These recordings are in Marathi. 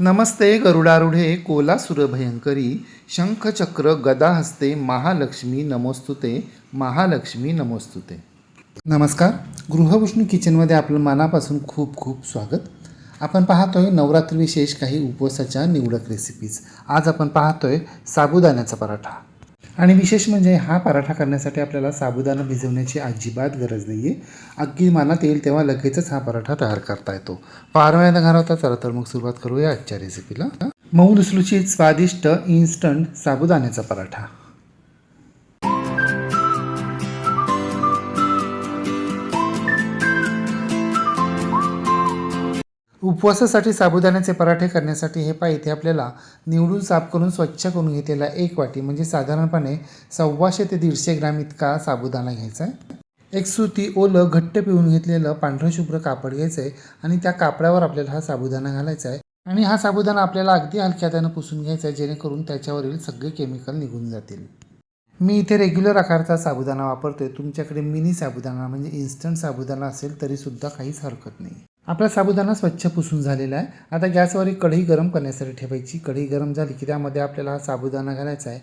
नमस्ते गरुडारूढे कोलासुर भयंकरी शंखचक्र गदा हस्ते महालक्ष्मी नमोस्तुते महालक्ष्मी नमोस्तुते. नमस्कार गृहविष्णू किचनमध्ये आपलं मनापासून खूप खूप स्वागत. आपण पाहतोय नवरात्री विशेष काही उपवासाच्या निवडक रेसिपीज आज आपण पाहतोय साबुदाण्याचा पराठा. आणि विशेष म्हणजे हा पराठा करण्यासाठी आपल्याला साबुदाणा भिजवण्याची अजिबात गरज नाही आहे अगदी मनात येईल तेव्हा लगेचच हा पराठा तयार करता येतो. फार वेळ न घालवता चला तर मग सुरुवात करूया आजच्या रेसिपीला मऊ लुसलुशीत स्वादिष्ट इन्स्टंट साबुदाण्याचा पराठा. उपवासासाठी साबुदाण्याचे पराठे करण्यासाठी हे पाय इथे आपल्याला निवडून साफ करून स्वच्छ करून घेतलेला एक वाटी. म्हणजे साधारणपणे सव्वाशे ते दीडशे ग्रॅम इतका साबुदाणा घ्यायचा आहे. एक सुती ओलं घट्ट पिळून घेतलेलं पांढरं शुभ्र कापड घ्यायचं आहे आणि त्या कापडावर आपल्याला हा साबुदाणा घालायचा आहे. आणि हा साबुदाणा आपल्याला अगदी हलक्या हातानं पुसून घ्यायचा आहे जेणेकरून त्याच्यावरील सगळे केमिकल निघून जातील. मी इथे रेग्युलर आकारचा साबुदाणा वापरतोय. तुमच्याकडे मिनी साबुदाणा म्हणजे इन्स्टंट साबुदाणा असेल तरीसुद्धा काहीच हरकत नाही. आपला साबुदाणा स्वच्छ पुसून झालेला आहे. आता गॅसवर एक कढई गरम करण्यासाठी ठेवायची. कढई गरम झाली की त्यामध्ये आपल्याला हा साबुदाणा घालायचा आहे.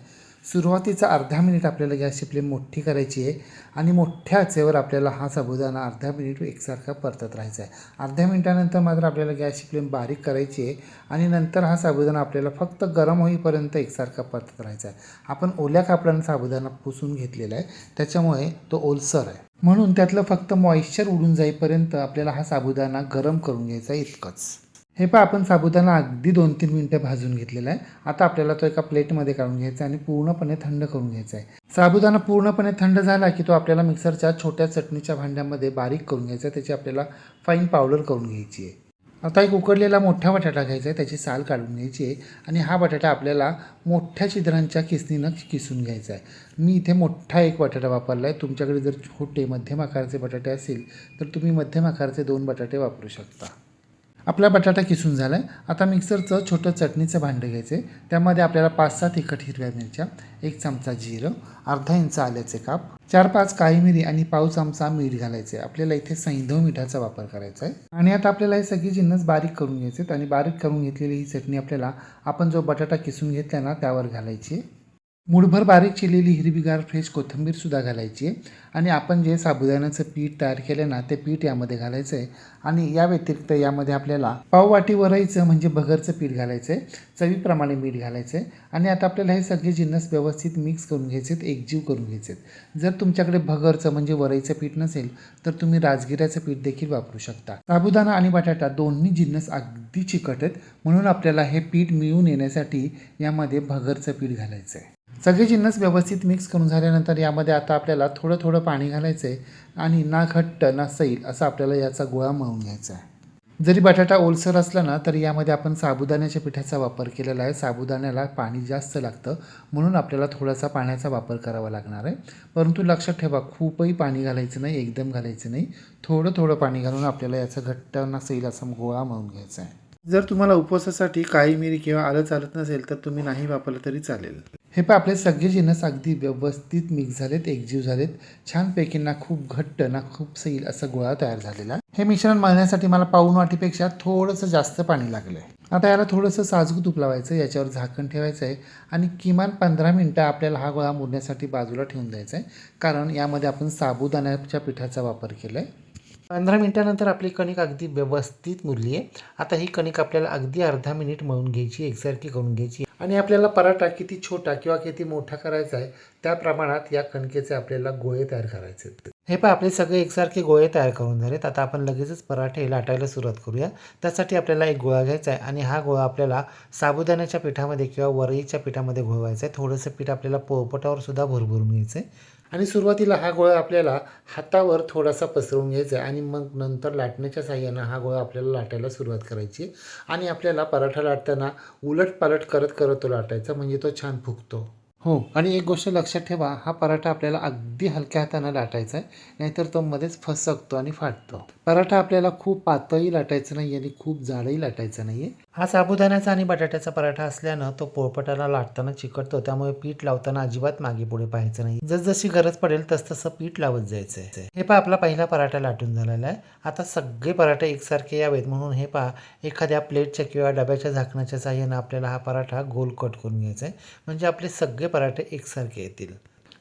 सुरुवातीचा अर्धा मिनिट आपल्याला गॅसची फ्लेम मोठी करायची आहे आणि मोठ्या आचेवर आपल्याला हा साबुदाणा अर्धा मिनिट एकसारखा परतत राहायचा आहे. अर्ध्या मिनिटानंतर मात्र आपल्याला गॅसची फ्लेम बारीक करायची आहे आणि नंतर हा साबुदाणा आपल्याला फक्त गरम होईपर्यंत एकसारखा परतत राहायचा आहे. आपण ओल्या कापडानं साबुदाणा पुसून घेतलेला आहे. त्याच्यामुळे तो ओलसर आहे. म्हणून त्यातलं फक्त मॉइश्चर उडून जाईपर्यंत आपल्याला हा साबुदाणा गरम करून घ्यायचा आहे इतकंच. हे पहा आपण साबुदाणा अगदी दोन तीन मिनटं भाजून घेतलेला आहे. आता आपल्याला तो एका प्लेटमध्ये काढून घ्यायचा आहे आणि पूर्णपणे थंड करून घ्यायचा आहे. साबुदाणा पूर्णपणे थंड झाला की तो आपल्याला मिक्सरच्या छोट्या चटणीच्या भांड्यामध्ये बारीक करून घ्यायचा आहे. त्याची आपल्याला फाईन पावडर करून घ्यायची आहे. आता एक उकडलेला मोठा बटाटा घ्यायचा आहे. त्याची साल काढून घ्यायची आहे आणि हा बटाटा आपल्याला मोठ्या छिद्रांच्या किसनीनं किसून घ्यायचा आहे. मी इथे मोठा एक बटाटा वापरला आहे तुमच्याकडे जर छोटे मध्यम आकाराचे बटाटे असतील तर तुम्ही मध्यम आकाराचे दोन बटाटे वापरू शकता. आपला बटाटा किसून झाला आहे आता मिक्सरचं छोटं चटणीचं भांडं घ्यायचं आहे त्यामध्ये आपल्याला पाच सहा तिखट हिरव्या मिरच्या एक चमचा जिरं अर्धा इंच आल्याचे काप चार पाच काळी मिरी आणि पाव चमचा मीठ घालायचे आपल्याला इथे सैंधव मिठाचा वापर करायचा आहे आणि आता आपल्याला हे सगळी जिन्नस बारीक करून घ्यायचे आहेत आणि बारीक करून घेतलेली ही चटणी आपल्याला आपण जो बटाटा किसून घेतला ना त्यावर घालायची आहे. मुठभर बारीक चिरलेली हिरवीगार फ्रेश कोथिंबीरसुद्धा घालायची आहे. आणि आपण जे साबुदाण्याचं पीठ तयार केलं ना ते पीठ यामध्ये घालायचं आहे आणि या व्यतिरिक्त यामध्ये आपल्याला पाववाटी वरायचं म्हणजे भगरचं पीठ घालायचं आहे चवीप्रमाणे मीठ घालायचं आहे आणि आता आपल्याला हे सगळे जिन्नस व्यवस्थित मिक्स करून घ्यायचे आहेत एकजीव करून घ्यायचे आहेत जर तुमच्याकडे भगरचं म्हणजे वरईचं पीठ नसेल तर तुम्ही राजगिऱ्याचं पीठ देखील वापरू शकता. साबुदाणा आणि बटाटा दोन्ही जिन्नस अगदी चिकट आहेत. म्हणून आपल्याला हे पीठ मिळून येण्यासाठी यामध्ये भगरचं पीठ घालायचं आहे सगळे जिन्नस व्यवस्थित मिक्स करून झाल्यानंतर यामध्ये आता आपल्याला थोडं थोडं पाणी घालायचं आहे आणि ना घट्ट ना सैल असं आपल्याला याचा गोळा मळून घ्यायचा आहे जरी बटाटा ओलसर असला ना तरी यामध्ये आपण साबुदाण्याच्या पिठाचा वापर केलेला आहे. साबुदाण्याला पाणी जास्त लागतं म्हणून आपल्याला थोडासा पाण्याचा वापर करावा लागणार आहे. परंतु लक्षात ठेवा खूपही पाणी घालायचं नाही एकदम घालायचं नाही. थोडं थोडं पाणी घालून आपल्याला याचा घट्ट नसेल असा गोळा मळून घ्यायचा आहे जर तुम्हाला उपवासासाठी काळी मिरी किंवा आलं चालत नसेल तर तुम्ही नाही वापरलं तरी चालेल. हे पण आपले सगळे जिन्नस अगदी व्यवस्थित मिक्स झालेत एकजीव झालेत. छानपैकी ना खूप घट्ट ना खूप सैल असा गोळा तयार झालेला. आहे. हे मिश्रण मळण्यासाठी मला पाऊण वाटीपेक्षा थोडंसं जास्त पाणी लागलं आहे आता याला थोडंसं साजूक तूप लावायचं याच्यावर झाकण ठेवायचं आहे आणि किमान पंधरा मिनटं आपल्याला हा गोळा मुरण्यासाठी बाजूला ठेवून द्यायचा आहे कारण यामध्ये आपण साबुदाण्याच्या पिठाचा वापर केला आहे पंधरा मिनटानंतर आपली कणिक अगदी व्यवस्थित मुरली आहे आता ही कणिक आपल्याला अगदी अर्धा मिनिट मळून घ्यायची एकसारखी करून घ्यायची. आणि आपल्याला पराठा किती छोटा किंवा किती मोठा करायचा आहे त्या प्रमाणात या कणकेचे आपल्याला गोळे तयार करायचे आहेत. हे पण आपले सगळे एकसारखे गोळे तयार करून झालेत. आता आपण लगेचच पराठे लाटायला सुरुवात करूया. त्यासाठी आपल्याला एक गोळा घ्यायचा आहे आणि हा गोळा आपल्याला साबुदाण्याच्या पिठामध्ये किंवा वरईच्या पिठामध्ये घोळवायचा आहे. थोडंसं पीठ आपल्याला पोळपटावर सुद्धा भरभरून घ्यायचं आहे आणि सुरुवातीला हा गोळा आपल्याला हातावर थोडासा पसरवून घ्यायचा आहे आणि मग नंतर लाटण्याच्या साह्यानं हा गोळा आपल्याला लाटायला सुरुवात करायची आणि आपल्याला पराठा लाटताना उलट पालट करत करत तो लाटायचा म्हणजे तो छान फुगतो. हो. आणि एक गोष्ट लक्षात ठेवा हा पराठा आपल्याला अगदी हलक्या हाताने लाटायचा आहे नाहीतर तो मध्येच फसकतो आणि फाटतो. पराठा आपल्याला खूप पातळी लाटायचं नाही आणि खूप जाडही लाटायचं नाही आहे हा साबुदाण्याचा आणि बटाट्याचा पराठा असल्यानं तो पोळपटाला लाटताना चिकटतो. त्यामुळे पीठ लावताना अजिबात मागे पुढे पाहायचं नाही. जसजशी गरज पडेल तसतसं पीठ लावत जायचं हे पहा आपला पहिला पराठा लाटून झालेला आहे. आता सगळे पराठे एकसारखे यावेत. म्हणून हे पहा एखाद्या प्लेटच्या किंवा डब्याच्या झाकण्याच्या साह्यानं आपल्याला हा पराठा गोल कट करून घ्यायचा आहे म्हणजे आपले सगळे पराठे एकसारखे येतील.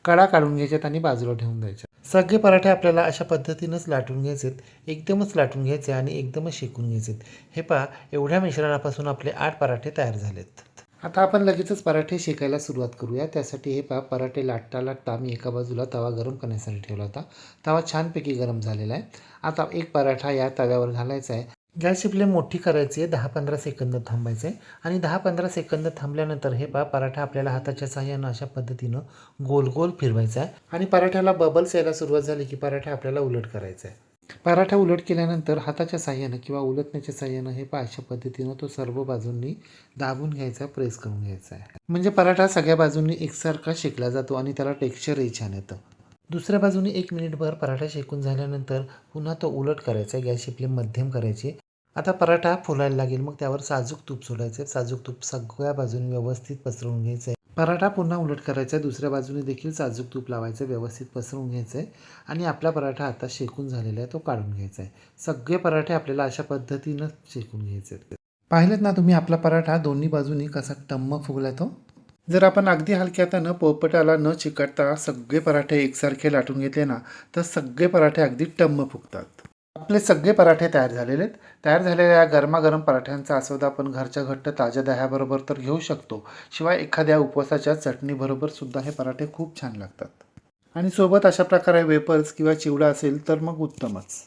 कडा काढून घ्यायच्यात आणि बाजूला ठेवून द्यायच्या सगळे पराठे आपल्याला अशा पद्धतीनंच लाटून घ्यायचेत. एकदमच लाटून घ्यायचे आणि एकदमच शेकून घ्यायचे हे पहा एवढ्या मिश्रणापासून आपले आठ पराठे तयार झालेत. आता आपण लगेचच पराठे शेकायला सुरुवात करूया. त्यासाठी हे पहा पराठे लाटता लाटता मी एका बाजूला तवा गरम करण्यासाठी ठेवला होता. तवा छानपैकी गरम झालेला आहे. आता एक पराठा या तव्यावर घालायचा आहे. गॅस शिपले मोठी करायची आहे. दहा पंधरा सेकंद थांबायचं. आहे आणि दहा पंधरा सेकंद थांबल्यानंतर हे पा पराठा आपल्याला हाताच्या साह्यानं अशा पद्धतीनं गोल गोल फिरवायचा आहे. आणि पराठ्याला बबल्स यायला सुरुवात झाली की पराठा आपल्याला उलट करायचा आहे. पराठा उलट केल्यानंतर हाताच्या साह्यानं किंवा उलटण्याच्या साह्यानं हे पा अशा पद्धतीनं तो सर्व बाजूंनी दाबून घ्यायचा प्रेस करून घ्यायचा आहे. म्हणजे पराठा सगळ्या बाजूंनी एकसारखा शेकला जातो आणि त्याला टेक्स्चरही छान येतं. दुसऱ्या बाजूने एक मिनिटभर पराठा शेकून झाल्यानंतर पुन्हा तो उलट करायचा आहे. गॅस शिपले मध्यम करायची आता पराठा फुलायला लागेल मग त्यावर साजूक तूप सोडायचं आहे. साजूक तूप सगळ्या बाजूने व्यवस्थित पसरवून घ्यायचं आहे. पराठा पुन्हा उलट करायचा आहे. दुसऱ्या बाजूने देखील साजूक तूप लावायचं व्यवस्थित पसरवून घ्यायचं आहे. आणि आपला पराठा आता शेकून झालेला आहे तो काढून घ्यायचा आहे. सगळे पराठे आपल्याला अशा पद्धतीनं शेकून घ्यायचे आहेत. पाहिलेत ना तुम्ही आपला पराठा दोन्ही बाजूनी कसा टम्म फुगला तो? जर आपण अगदी हलक्या हातानं पोपटाला न चिकटता सगळे पराठे एकसारखे लाटून घेतले ना तर सगळे पराठे अगदी टम्म फुगतात. आपले सगळे पराठे तयार झालेले आहेत. तयार झालेल्या या गरमागरम पराठ्यांचा आस्वाद आपण घरच्या घट्ट ताज्या दह्याबरोबर तर घेऊ शकतो. शिवाय एखाद्या उपवासाच्या चटणीबरोबर सुद्धा हे पराठे खूप छान लागतात. आणि सोबत अशा प्रकारे वेपर्स किंवा चिवडा असेल तर मग उत्तमच.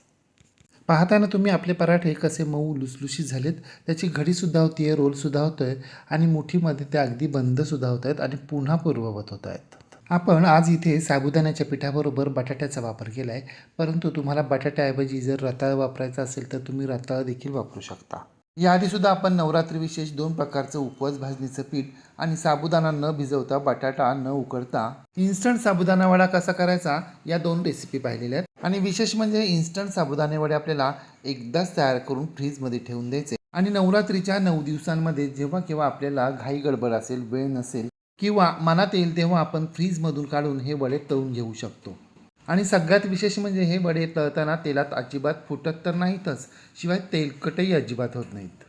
पाहताना तुम्ही आपले पराठे कसे मऊ लुसलुशीत झालेत. त्याची घडीसुद्धा होती आहे रोलसुद्धा होतो आहे आणि मुठीमध्ये ते अगदी बंदसुद्धा होत आहेत आणि पुन्हा पूर्ववत होत आहेत. आपण आज इथे साबुदाण्याच्या पिठाबरोबर बटाट्याचा वापर केला आहे परंतु तुम्हाला बटाट्याऐवजी जर रताळ वापरायचा असेल तर तुम्ही रताळ देखील वापरू शकता. याआधीसुद्धा आपण नवरात्री विशेष दोन प्रकारचं उपवास भाजणीचं पीठ आणि साबुदाणा न भिजवता बटाटा न उकडता इन्स्टंट साबुदाणा वडा कसा करायचा या दोन रेसिपी पाहिलेल्या आहेत. आणि विशेष म्हणजे इन्स्टंट साबुदाणे वडे आपल्याला एकदाच तयार करून फ्रीजमध्ये ठेवून द्यायचे. आणि नवरात्रीच्या नऊ दिवसांमध्ये जेव्हा केव्हा आपल्याला घाई गडबड असेल वेळ नसेल किंवा मनात येईल तेव्हा आपण फ्रीजमधून काढून हे वडे तळून घेऊ शकतो. आणि सगळ्यात विशेष म्हणजे हे वडे तळताना तेलात अजिबात फुटत तर नाहीतच शिवाय तेलकटही अजिबात होत नाहीत.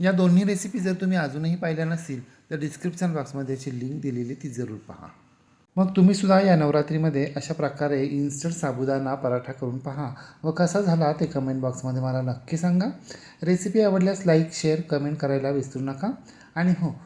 या दोन्ही रेसिपी जर तुम्ही अजूनही पाहिल्या नसतील तर डिस्क्रिप्शन बॉक्समध्ये याची लिंक दिलेली ती जरूर पहा. मग तुम्हीसुद्धा या नवरात्रीमध्ये अशा प्रकारे इन्स्टंट साबुदाणा पराठा करून पहा. व कसा झाला ते कमेंट बॉक्समध्ये मला नक्की सांगा. रेसिपी आवडल्यास लाईक शेअर कमेंट करायला विसरू नका. आणि हो